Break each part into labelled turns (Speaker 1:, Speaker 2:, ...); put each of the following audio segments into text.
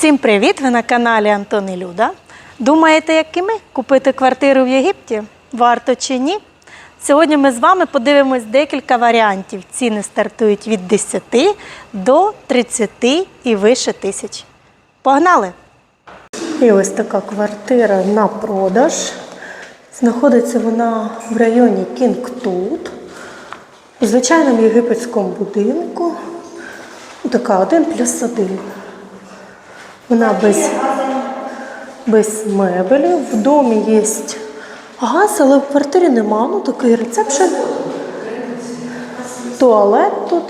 Speaker 1: Всім привіт! Ви на каналі Антон і Люда. Думаєте, як і ми, купити квартиру в Єгипті? Варто чи ні? Сьогодні ми з вами подивимось декілька варіантів. Ціни стартують від 10 до 30 і вище тисяч. Погнали! І ось така квартира на продаж. Знаходиться вона в районі Кінгтут, у звичайному єгипетському будинку. Така один плюс один. Вона без, без мебелів. В домі є газ, але в квартирі нема. Ну, такий рецепшн. Туалет тут.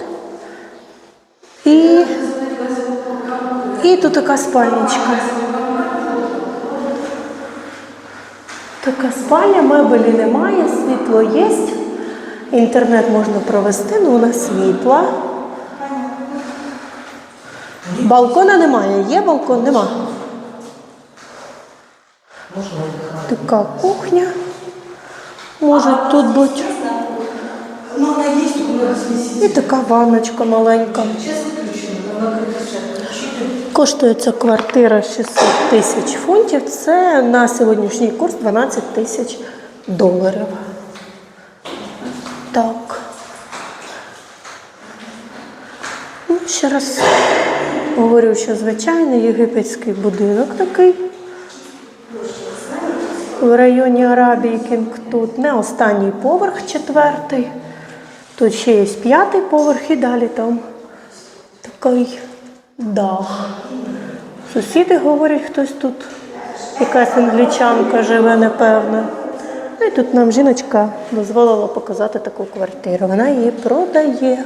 Speaker 1: І, і тут така спальничка. Така спальня, мебелі немає, світло є. Інтернет можна провести, але вона світла. Балкона немає. Є балкон? Нема. Така кухня. Може тут бути.
Speaker 2: Ну.
Speaker 1: І така ванночка маленька. Коштує ця квартира 600 тисяч фунтів. Це на сьогоднішній курс 12 тисяч доларів. Так. Ну, ще раз говорю, що звичайний єгипетський будинок такий. В районі Арабії Кінгтут. Не останній поверх, четвертий. Тут ще є п'ятий поверх і далі там такий дах. Сусіди говорять, хтось тут, якась англічанка живе, напевно. Ну і тут нам жіночка дозволила показати таку квартиру. Вона її продає.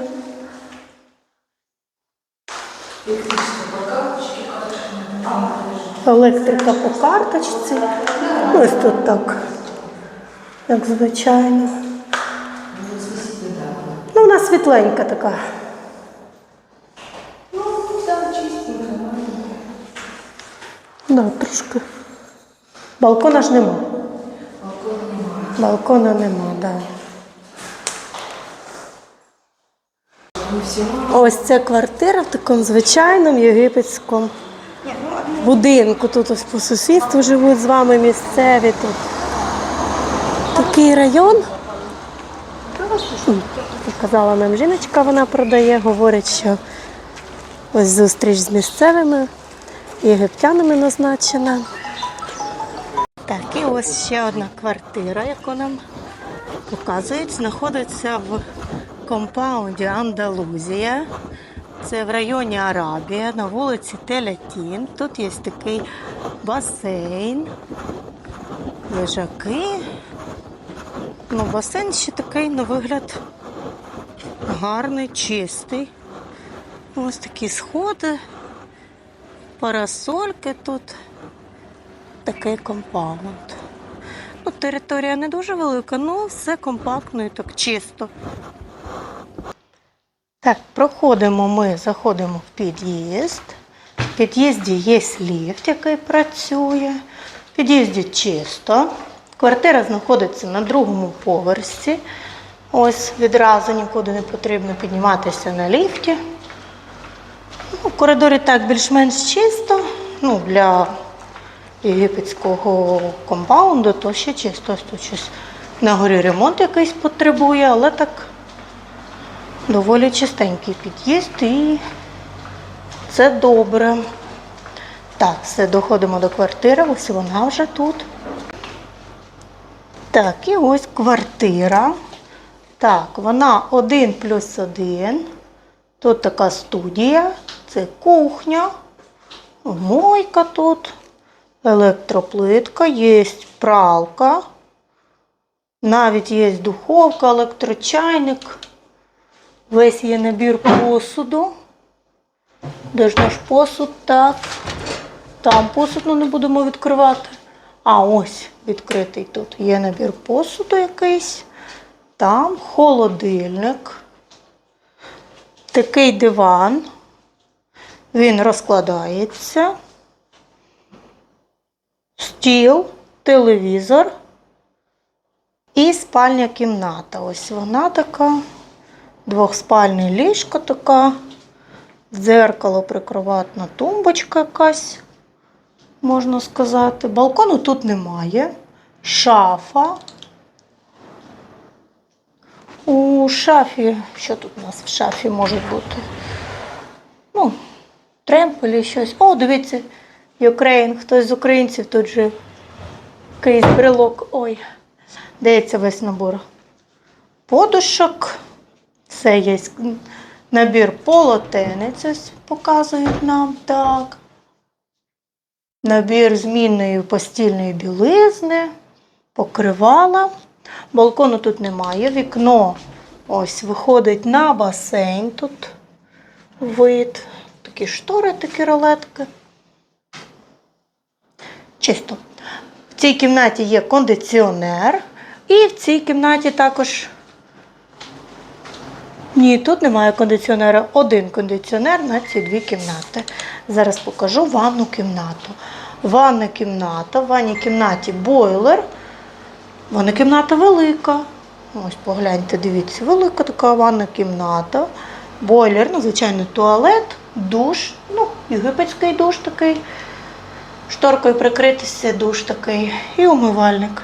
Speaker 1: Електрика по карточці. Ось тут так, як звичайно. Ну, вона світленька така.
Speaker 2: Ну, там чистенько.
Speaker 1: Да, трошки. Балкона ж нема. Балкона нема, так. Да. Ось ця квартира в такому звичайному єгипетському будинку. Тут ось по сусідству живуть з вами місцеві. Тут такий район. Показала нам жіночка, вона продає, говорить, що ось зустріч з місцевими єгиптянами назначена. Так, і ось ще одна квартира, яку нам показують, знаходиться в компаунді Андалузія. Це в районі Арабія, на вулиці Телятін. Тут є такий басейн, лежаки. Ну, басейн ще такий, на вигляд, гарний, чистий. Ось такі сходи, парасольки тут. Такий компаунд. Ну, територія не дуже велика, ну все компактно і так чисто. Так, проходимо ми, заходимо в під'їзд. В під'їзді є ліфт, який працює. В під'їзді чисто. Квартира знаходиться на другому поверсі. Ось відразу нікуди не потрібно підніматися на ліфті. Ну, в коридорі так більш-менш чисто. Ну, для єгипетського компаунду, то ще чисто. Тут щось на горі ремонт якийсь потребує, але так доволі чистенький під'їзд і це добре. Так, все, доходимо до квартири, ось вона вже тут. Так, і ось квартира. Так, вона один плюс один. Тут така студія, це кухня, мойка тут, електроплитка, є пралка, навіть є духовка, електрочайник. Весь є набір посуду. Де ж наш посуд? Так. Там посуд ну, не будемо відкривати. А ось відкритий тут. Є набір посуду якийсь. Там холодильник. Такий диван. Він розкладається. Стіл, телевізор і спальня кімната. Ось вона така. Двохспальне ліжко така. Дзеркало прикроватна тумбочка якась, можна сказати. Балкону тут немає. Шафа. У шафі, що тут у нас в шафі може бути? Ну, тремполі щось. О, дивіться, Ukraine, хтось з українців тут же якийсь брелок. Ой, дається весь набор подушок. Це є набір полотенець, ось показують нам так. Набір змінної постільної білизни, покривала. Балкону тут немає. Вікно ось виходить на басейн. Тут вид. Такі штори, такі ролетки. Чисто. В цій кімнаті є кондиціонер. І в цій кімнаті також. Ні, тут немає кондиціонера. Один кондиціонер на ці дві кімнати. Зараз покажу ванну кімнату. Ванна кімната. В ванній кімнаті бойлер. Ванна кімната велика. Ось погляньте, дивіться, велика така ванна кімната. Бойлер, ну, звичайно, туалет, душ, ну, єгипетський душ такий. Шторкою прикритися душ такий. І умивальник.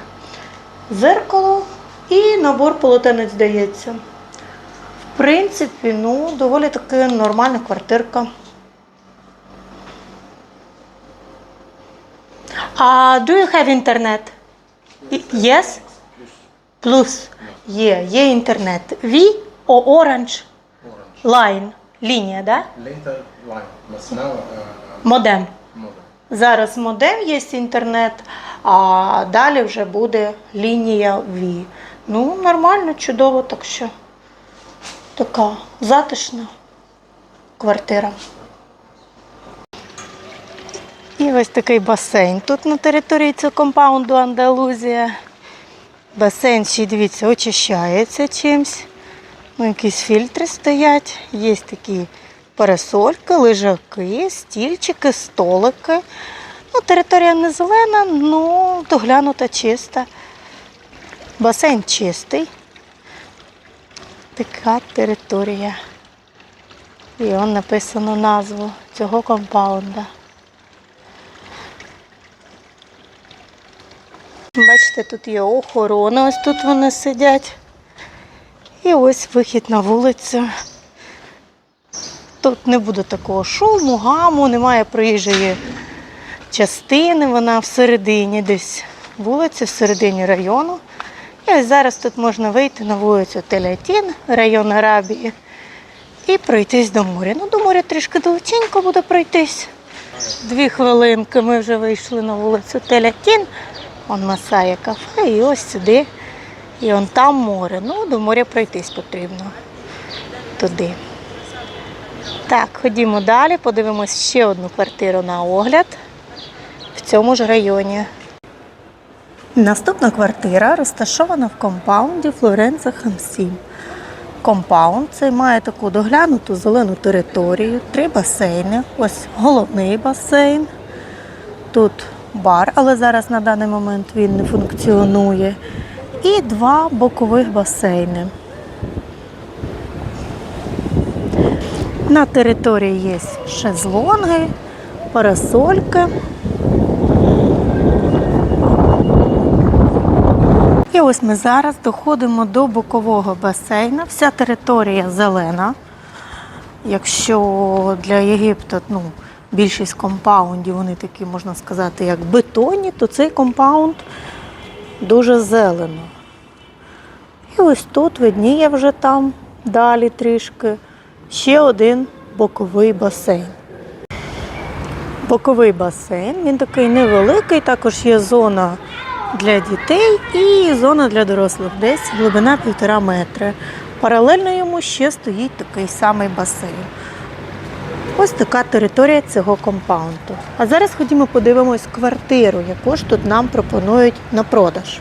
Speaker 1: Зеркало і набор полотенець здається. В принципі, ну, доволі таки нормальна квартирка. А do you have internet? Y- Yes? Plus. Є, є інтернет. V or Orange? Line. Лінія, да?
Speaker 3: Later line, uh,
Speaker 1: Модем. Зараз модем є інтернет, а далі вже буде лінія V. Ну, нормально, чудово, так що така затишна квартира. І ось такий басейн. Тут на території цього компаунду Андалузія. Басейн ще, дивіться, очищається чимось. Ну, якісь фільтри стоять, є такі парасольки, лежаки, стільчики, столики. Ну, територія не зелена, ну доглянута чиста. Басейн чистий. Така територія. І он написано назву цього компаунда. Бачите, тут є охорона, ось тут вони сидять. І ось вихід на вулицю. Тут не буде такого шуму, гаму, немає проїжджої частини, вона всередині десь вулиці, всередині району. І зараз тут можна вийти на вулицю Телятін, район Арабії, і пройтись до моря. Ну, до моря трішки далеченько буде пройтись. Дві хвилинки ми вже вийшли на вулицю Телятін. Он Масає кафе, і ось сюди. І он там море. Ну, до моря пройтись потрібно. Туди. Так, ходімо далі, подивимось ще одну квартиру на огляд в цьому ж районі. Наступна квартира розташована в компаунді Флоренца Хамсім. Компаунд цей має таку доглянуту зелену територію, три басейни. Ось головний басейн. Тут бар, але зараз на даний момент він не функціонує. І два бокових басейни. На території є шезлонги, парасольки. Ось ми зараз доходимо до бокового басейна. Вся територія зелена. Якщо для Єгипту ну, більшість компаундів, вони такі, можна сказати, як бетонні, то цей компаунд дуже зелено. І ось тут видніє вже там далі трішки ще один боковий басейн. Боковий басейн, він такий невеликий, також є зона для дітей і зона для дорослих, десь глибина півтора метри. Паралельно йому ще стоїть такий самий басейн. Ось така територія цього компаунду. А зараз ходімо подивимось квартиру, яку ж тут нам пропонують на продаж.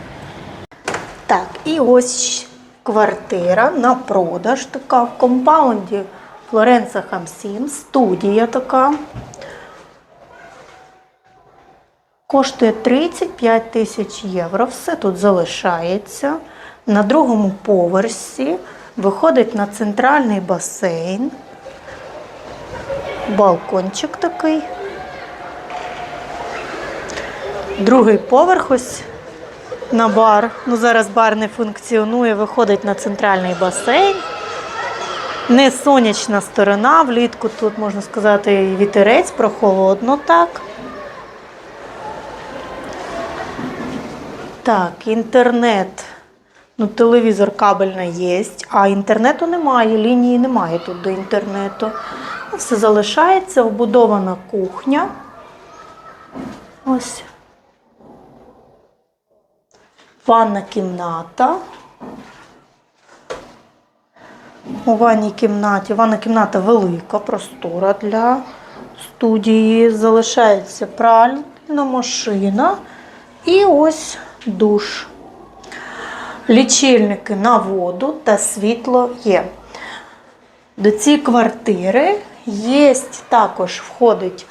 Speaker 1: Так, і ось квартира на продаж, така в компаунді Флоренца Хамсім, студія така. Коштує 35 тисяч євро. Все тут залишається. На другому поверсі виходить на центральний басейн. балкончик такий. Другий поверх ось на бар. Ну, зараз бар не функціонує, виходить на центральний басейн. Не сонячна сторона, влітку тут, можна сказати, вітерець, прохолодно так. Так, інтернет. Ну, телевізор кабельний є, а інтернету немає, лінії немає тут до інтернету. Все залишається, вбудована кухня. Ось. Ванна кімната. У ванній кімнаті. Ванна кімната велика, простора для студії. Залишається пральна машина і ось душ. Лічильники на воду та світло є. До цієї квартири є також входить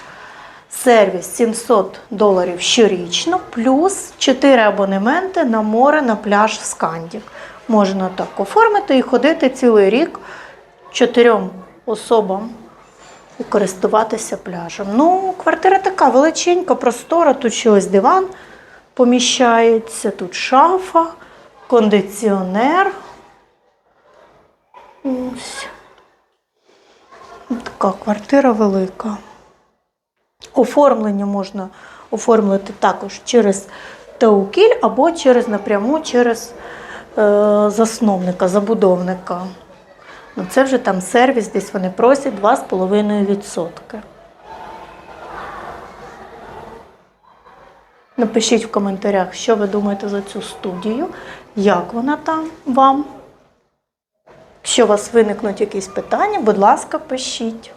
Speaker 1: сервіс 700 доларів щорічно, плюс 4 абонементи на море на пляж в Скандік. Можна так оформити і ходити цілий рік чотирьом особам і користуватися пляжем. Ну, квартира така величенька, простора, тут ще диван поміщається, тут шафа, кондиціонер. Ось. Така квартира велика. Оформлення можна оформити також через Таукіль або через напряму через е, засновника, забудовника. Ну, це вже там сервіс, десь вони просять 2,5%. Напишіть в коментарях, що ви думаєте за цю студію, як вона там вам. Якщо у вас виникнуть якісь питання, будь ласка, пишіть.